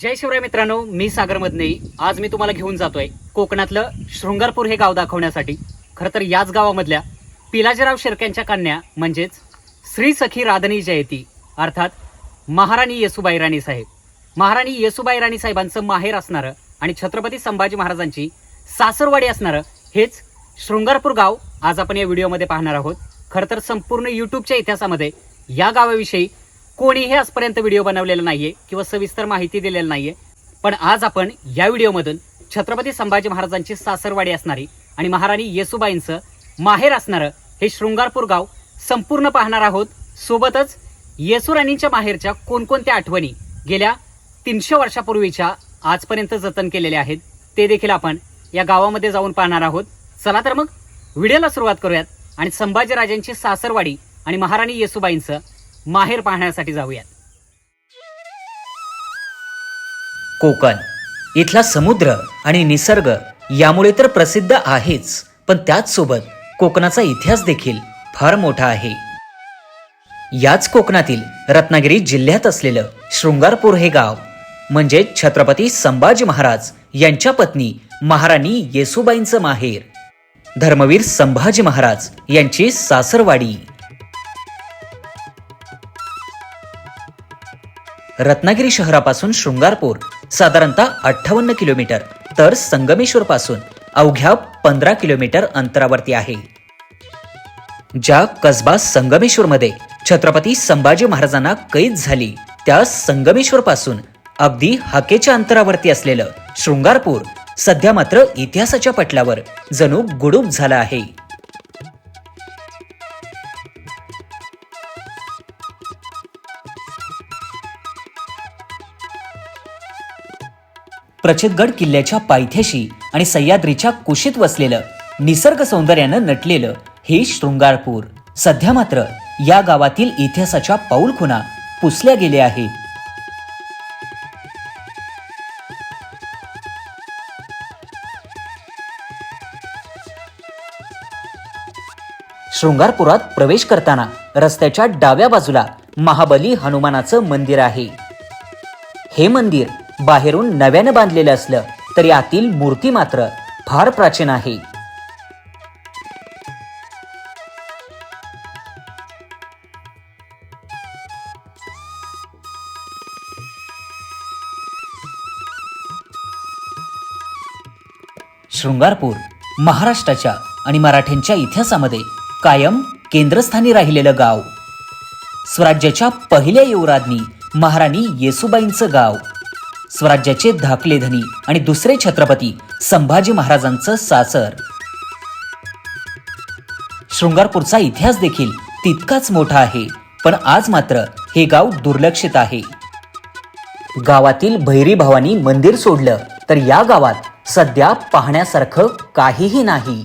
जय शिवराय मित्रांनो मी सागर मदने आज मी तुम्हाला घेऊन जातोय कोकणातलं शृंगारपूर हे गाव दाखवण्यासाठी. खरं तर याच गावामधल्या पिलाजीराव शिर्क्यांच्या कन्या म्हणजेच श्री सखी राधनी जयती अर्थात महाराणी येसुबाई राणी साहेब. महाराणी येसुबाई राणी साहेबांचं माहेर असणारं आणि छत्रपती संभाजी महाराजांची सासरवाडी असणारं हेच शृंगारपूर गाव आज आपण या व्हिडिओमध्ये पाहणार आहोत. खरं तर संपूर्ण यूट्यूबच्या इतिहासामध्ये या गावाविषयी कोणीही आजपर्यंत व्हिडिओ बनवलेला नाहीये किंवा सविस्तर माहिती दिलेली नाहीये पण आज आपण या व्हिडिओमधून छत्रपती संभाजी महाराजांची सासरवाडी असणारी आणि महाराणी येसुबाईंचं माहेर असणारं हे शृंगारपूर गाव संपूर्ण पाहणार आहोत. सोबतच येसुराणींच्या माहेरच्या कोणकोणत्या आठवणी गेल्या तीनशे वर्षापूर्वीच्या आजपर्यंत जतन केलेल्या आहेत ते देखील आपण या गावामध्ये जाऊन पाहणार आहोत. चला तर मग व्हिडिओला सुरुवात करूयात आणि संभाजीराजांची सासरवाडी आणि महाराणी येसुबाईंचं माहेर पाहण्यासाठी जाऊयात. कोकण. इथला समुद्र आणि निसर्ग यामुळे तर प्रसिद्ध आहेच पण त्याचसोबत कोकणाचा इतिहास देखील फार मोठा आहे. याच कोकणातील रत्नागिरी जिल्ह्यात असलेलं शृंगारपूर हे गाव म्हणजे छत्रपती संभाजी महाराज यांच्या पत्नी महाराणी येसुबाईंचं माहेर. धर्मवीर संभाजी महाराज यांची सासरवाडी. रत्नागिरी शहरापासून शृंगारपूर साधारणतः अठ्ठावन्न किलोमीटर तर संगमेश्वर पासून अवघ्या पंधरा किलोमीटर अंतरावरती आहे. ज्या कसबा संगमेश्वरमध्ये छत्रपती संभाजी महाराजांना कैद झाली त्या संगमेश्वर पासून अगदी हाकेच्या अंतरावरती असलेलं शृंगारपूर सध्या मात्र इतिहासाच्या पटलावर जणू गुडूप झालं आहे. प्रचितगड किल्ल्याच्या पायथ्याशी आणि सह्याद्रीच्या कुशीत वसलेलं निसर्ग सौंदर्यानं नटलेलं हे शृंगारपूर. सध्या मात्र या गावातील इतिहासाच्या पाऊलखुणा पुसल्या गेल्या आहेत. शृंगारपुरात प्रवेश करताना रस्त्याच्या डाव्या बाजूला महाबली हनुमानाचं मंदिर आहे. हे मंदिर बाहेरून नव्यानं बांधलेलं असलं तरी आतील मूर्ती मात्र फार प्राचीन आहे. शृंगारपूर महाराष्ट्राच्या आणि मराठ्यांच्या इतिहासामध्ये कायम केंद्रस्थानी राहिलेलं गाव. स्वराज्याच्या पहिल्या युवराज्ञी महाराणी येसुबाईंचं गाव. स्वराज्याचे धाकले धनी आणि दुसरे छत्रपती संभाजी महाराजांचं सासर. शृंगारपूरचा इतिहास देखील तितकाच मोठा आहे पण आज मात्र हे गाव दुर्लक्षित आहे. गावातील भैरी भावानी मंदिर सोडलं तर या गावात सध्या पाहण्यासारखं काहीही नाही.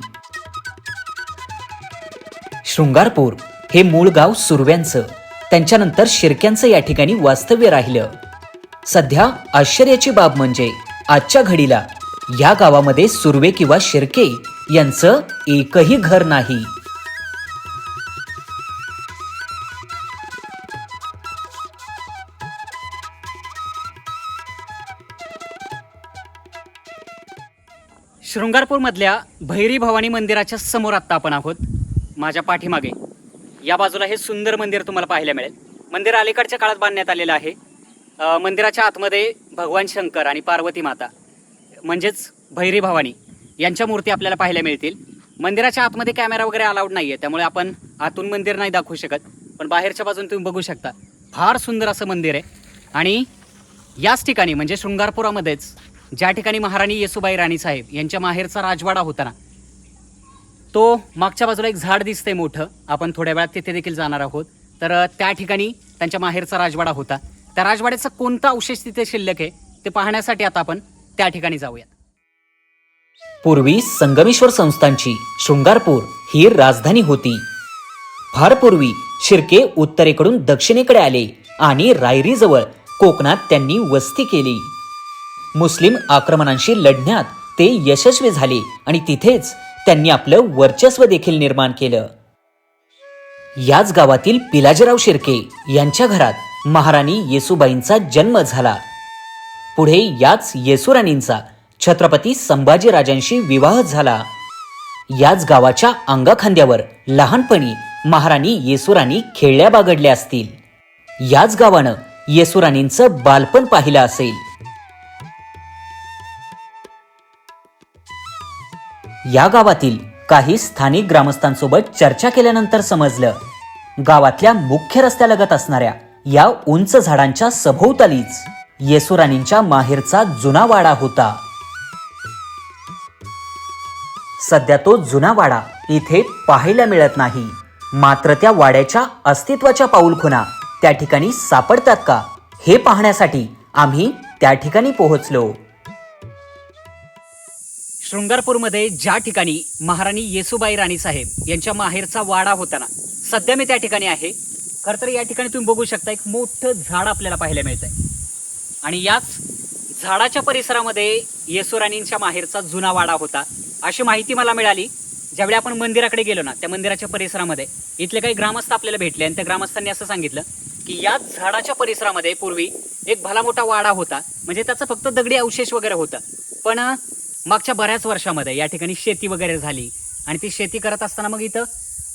शृंगारपूर हे मूळ गाव सुरव्यांचं त्यांच्यानंतर शिरक्यांचं या ठिकाणी वास्तव्य राहिलं. सध्या आश्चर्याची बाब म्हणजे आजच्या घडीला या गावामध्ये सुर्वे किंवा शिर्के यांचं एकही घर नाही. शृंगारपूरमधल्या भैरी भवानी मंदिराच्या समोर आत्ता आपण आहोत. माझ्या पाठीमागे. या बाजूला हे सुंदर मंदिर तुम्हाला पाहायला मिळेल. मंदिर अलीकडच्या काळात बांधण्यात आलेलं आहे. मंदिराच्या आतमध्ये भगवान शंकर आणि पार्वती माता म्हणजेच भैरी भवानी यांच्या मूर्ती आपल्याला पाहायला मिळतील. मंदिराच्या आतमध्ये कॅमेरा वगैरे अलाउड नाही आहे त्यामुळे आपण आतून मंदिर नाही दाखवू शकत. पण बाहेरच्या बाजून तुम्ही बघू शकता. फार सुंदर असं मंदिर आहे. आणि याच ठिकाणी म्हणजे शृंगारपुरामध्येच ज्या ठिकाणी महाराणी येसुबाई राणी साहेब यांच्या माहेरचा राजवाडा होता ना तो मागच्या बाजूला एक झाड दिसतंय मोठं. आपण थोड्या वेळात तिथे देखील जाणार आहोत. तर त्या ठिकाणी त्यांच्या माहेरचा राजवाडा होता. त्या राजवाड्याचा कोणता अवशेष तिथे शिल्लक आहे ते पाहण्यासाठी आता आपण त्या ठिकाणी जाऊयात. पूर्वी संगमेश्वर संस्थांची शृंगारपूर ही राजधानी होती. फार पूर्वी शिर्के उत्तरेकडून दक्षिणेकडे आले आणि रायरीजवळ कोकणात त्यांनी वस्ती केली. मुस्लिम आक्रमणांशी लढण्यात ते यशस्वी झाले आणि तिथेच त्यांनी आपलं वर्चस्व देखील निर्माण केलं. याच गावातील पिलाजीराव शिर्के यांच्या घरात महाराणी येसुबाईंचा जन्म झाला. पुढे याच येसुराणींचा छत्रपती संभाजीराजांशी विवाह झाला. याच गावाच्या अंगाखांद्यावर लहानपणी महाराणी येसुराणी खेळल्या बागडल्या असतील. याच गावानं येसुराणींचं बालपण पाहिलं असेल. या गावातील काही स्थानिक ग्रामस्थांसोबत चर्चा केल्यानंतर समजलं. गावातल्या मुख्य रस्त्यालगत असणाऱ्या या उंच झाडांच्या सभोवतालीच येसुराणींच्या माहेरचा जुना वाडा होता. सध्या तो जुना वाडा इथे पाहायला मिळत नाही. मात्र त्या वाड्याच्या अस्तित्वाच्या पाऊलखुणा त्या ठिकाणी सापडतात का हे पाहण्यासाठी आम्ही त्या ठिकाणी पोहोचलो. शृंगारपूरमध्ये ज्या ठिकाणी महाराणी येसुबाई राणी साहेब यांच्या माहेरचा वाडा होता ना सध्या मी त्या ठिकाणी आहे खरं तर या ठिकाणी तुम्ही बघू शकता एक मोठं झाड आपल्याला पाहायला मिळत आहे आणि याच झाडाच्या परिसरामध्ये येसुराणींच्या माहेरचा जुना वाडा होता. अशी माहिती मला मिळाली. ज्यावेळी आपण मंदिराकडे गेलो ना त्या मंदिराच्या परिसरामध्ये इथले काही ग्रामस्थ आपल्याला भेटले आणि त्या ग्रामस्थांनी असं सांगितलं की याच झाडाच्या परिसरामध्ये पूर्वी एक भला मोठा वाडा होता. म्हणजे त्याचं फक्त दगडी अवशेष वगैरे होतं. पण मागच्या बऱ्याच वर्षामध्ये या ठिकाणी शेती वगैरे झाली आणि ती शेती करत असताना मग इथं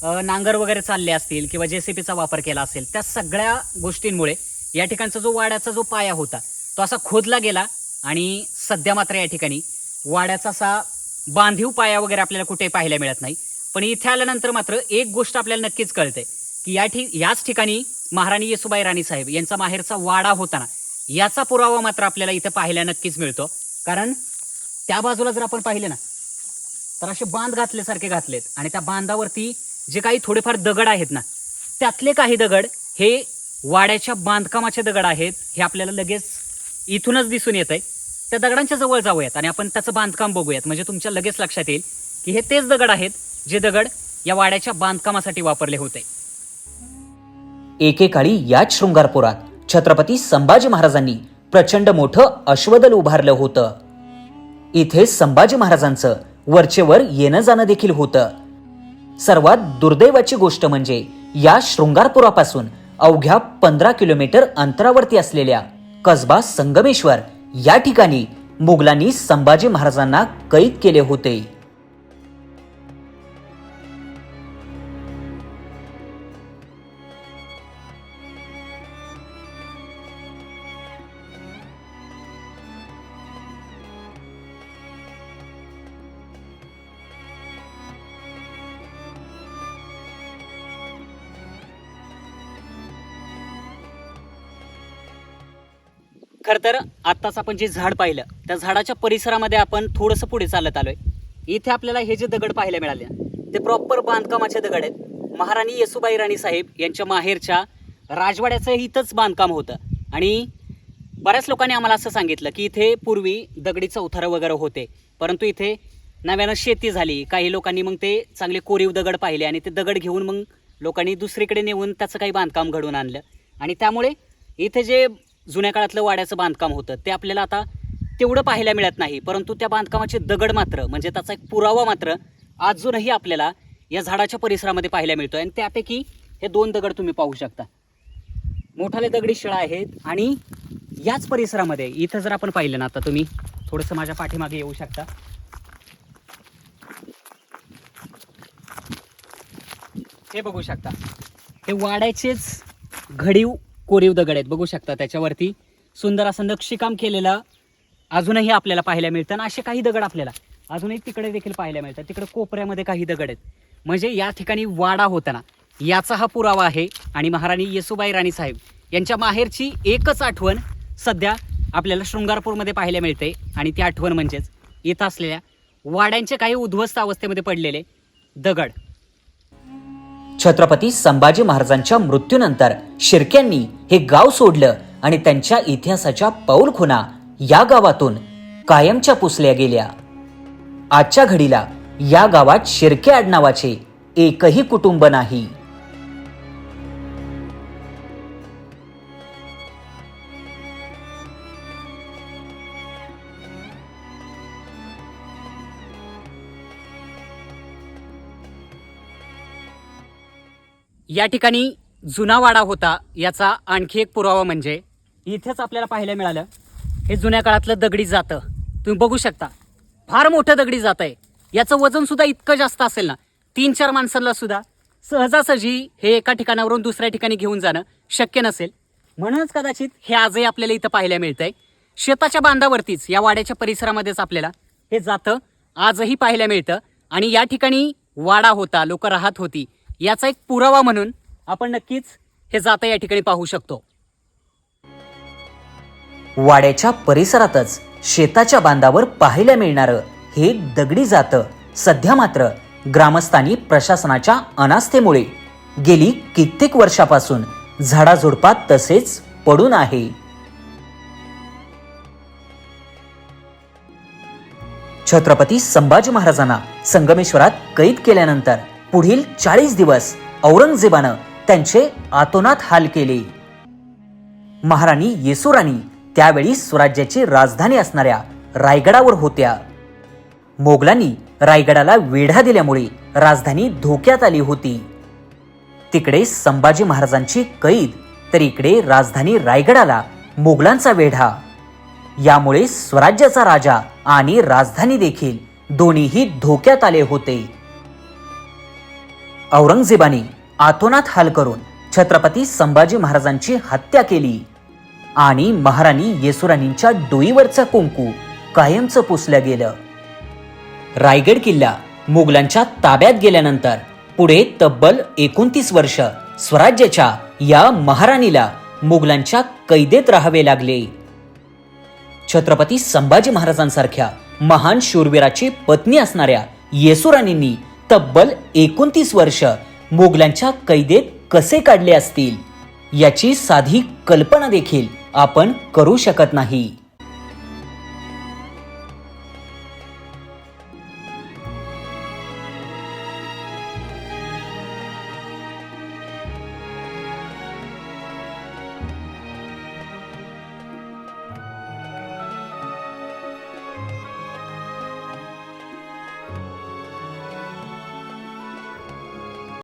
नांगर वगैरे चालले असतील किंवा जेसीपीचा वापर केला असेल त्या सगळ्या गोष्टींमुळे या ठिकाणचा जो वाड्याचा जो पाया होता तो असा खोदला गेला आणि सध्या मात्र या ठिकाणी वाड्याचा असा बांधीव पाया वगैरे आपल्याला कुठे पाहायला मिळत नाही. पण इथे आल्यानंतर मात्र एक गोष्ट आपल्याला नक्कीच कळते की या ठिक याच ठिकाणी महाराणी येसुबाई राणी साहेब यांचा माहेरचा वाडा होता ना याचा पुरावा मात्र आपल्याला इथं पाहायला नक्कीच मिळतो. कारण त्या बाजूला जर आपण पाहिले ना तर असे बांध घातल्यासारखे घातलेत आणि त्या बांधावरती जे काही थोडेफार दगड आहेत ना त्यातले काही दगड हे वाड्याच्या बांधकामाचे दगड आहेत हे आपल्याला लगेच इथूनच दिसून येत आहे त्या दगडांच्या जवळ जाऊयात आणि आपण त्याचं बांधकाम बघूयात. म्हणजे तुमच्या लगेच लक्षात येईल की हे तेच दगड आहेत जे दगड या वाड्याच्या बांधकामासाठी वापरले होते. एकेकाळी याच शृंगारपुरात छत्रपती संभाजी महाराजांनी प्रचंड मोठं अश्वदल उभारलं होतं. इथे संभाजी महाराजांचं वरचेवर येणं जाणं देखील होतं. सर्वात दुर्दैवाची गोष्ट म्हणजे या शृंगारपुरापासून अवघ्या पंधरा किलोमीटर अंतरावरती असलेल्या कसबा संगमेश्वर या ठिकाणी मुघलांनी संभाजी महाराजांना कैद केले होते. खर तर आत्ताच आपण जे झाड पाहिलं त्या झाडाच्या परिसरामध्ये आपण थोडंसं पुढे चालत आलोय. इथे आपल्याला हे जे दगड पाहायला मिळाले ते प्रॉपर बांधकामाचे दगड आहेत. महाराणी येसुबाई राणी साहेब यांच्या माहेरच्या राजवाड्याचं इथंच बांधकाम होतं. आणि बऱ्याच लोकांनी आम्हाला असं सांगितलं की इथे पूर्वी दगडी चौथरं वगैरे होते परंतु इथे नव्यानं शेती झाली. काही लोकांनी मग ते चांगले कोरीव दगड पाहिले आणि ते दगड घेऊन मग लोकांनी दुसरीकडे नेऊन त्याचं काही बांधकाम घडवून आणलं. आणि त्यामुळे इथे जे जुन्या काळातलं वाड्याचं बांधकाम होतं. ते आपल्याला आता तेवढं पाहायला मिळत नाही. परंतु त्या बांधकामाचे दगड मात्र म्हणजे त्याचा एक पुरावा मात्र अजूनही आपल्याला या झाडाच्या परिसरामध्ये पाहायला मिळतोय. आणि त्यापैकी हे दोन दगड तुम्ही पाहू शकता. मोठाले दगडी शिळा आहेत आणि याच परिसरामध्ये इथं जर आपण पाहिलं ना आता तुम्ही थोडंसं माझ्या पाठीमागे येऊ शकता. हे बघू शकता. हे वाड्याचेच घडीव कोरीव दगड आहेत. बघू शकता त्याच्यावरती सुंदर असं नक्षीकाम केलेलं अजूनही आपल्याला पाहायला मिळतं. आणि असे काही दगड आपल्याला अजूनही तिकडे देखील पाहायला मिळतात. तिकडे कोपऱ्यामध्ये काही दगड आहेत. म्हणजे या ठिकाणी वाडा होताना याचा हा पुरावा आहे. आणि महाराणी येसुबाई राणी साहेब यांच्या माहेरची एकच आठवण सध्या आपल्याला शृंगारपूरमध्ये पाहायला मिळते. आणि ती आठवण म्हणजेच इथं असलेल्या वाड्यांचे काही उद्ध्वस्त अवस्थेमध्ये पडलेले दगड. छत्रपती संभाजी महाराजांच्या मृत्यूनंतर शिर्क्यांनी हे गाव सोडलं आणि त्यांच्या इतिहासाच्या पाऊलखुणा या गावातून कायमच्या पुसल्या गेल्या. आजच्या घडीला या गावात शिर्के आडनावाचे एकही कुटुंब नाही. या ठिकाणी जुना वाडा होता याचा आणखी एक पुरावा म्हणजे इथेच आपल्याला पाहायला मिळालं हे जुन्या काळातलं दगडी जातं. तुम्ही बघू शकता फार मोठं दगडी जात आहे. याचं वजनसुद्धा इतकं जास्त असेल ना तीन चार माणसांना सुद्धा. सहजासहजी हे एका ठिकाणावरून दुसऱ्या ठिकाणी घेऊन जाणं शक्य नसेल. म्हणूनच कदाचित हे आजही आपल्याला इथं पाहायला मिळतं आहे शेताच्या बांधावरतीच या वाड्याच्या परिसरामध्येच आपल्याला हे जातं आजही पाहायला मिळतं. आणि या ठिकाणी वाडा होता लोक राहत होती. याचा एक पुरावा म्हणून आपण नक्कीच हे जाता या ठिकाणी पाहू शकतो. वाड्याच्या परिसरातच शेताच्या बांधावर पाहायला मिळणारं हे दगडी जातं सध्या मात्र ग्रामस्थांनी प्रशासनाच्या अनास्थेमुळे गेली कित्येक वर्षापासून झाडाझुडपात तसेच पडून आहे. छत्रपती संभाजी महाराजांना संगमेश्वरात कैद केल्यानंतर पुढील चाळीस दिवस औरंगजेबानं त्यांचे आतोनात हाल केले. महाराणी येसुराणी त्यावेळी स्वराज्याची राजधानी असणाऱ्या रायगडावर होत्या. मोगलांनी रायगडाला वेढा दिल्यामुळे राजधानी धोक्यात आली होती. तिकडे संभाजी महाराजांची कैद तर इकडे राजधानी रायगडाला मोगलांचा वेढा. यामुळे स्वराज्याचा राजा आणि राजधानी देखील दोन्हीही धोक्यात आले होते. औरंगजेबाने आतोनात हाल करून छत्रपती संभाजी महाराजांची हत्या केली. आणि महाराणी येसुराणींच्या डोईवरचा कुंकू कायमचं पुसलं गेलं. रायगड किल्ला मुघलांच्या ताब्यात गेल्यानंतर पुढे तब्बल एकोणतीस वर्ष स्वराज्याच्या या महाराणीला मुघलांच्या कैदेत राहावे लागले. छत्रपती संभाजी महाराजांसारख्या महान शूरवीराची पत्नी असणाऱ्या येसुराणींनी तब्बल एकोणतीस वर्ष मोगलांच्या कैदेत कसे काढले असतील? याची साधी कल्पना देखील आपण करू शकत नाही.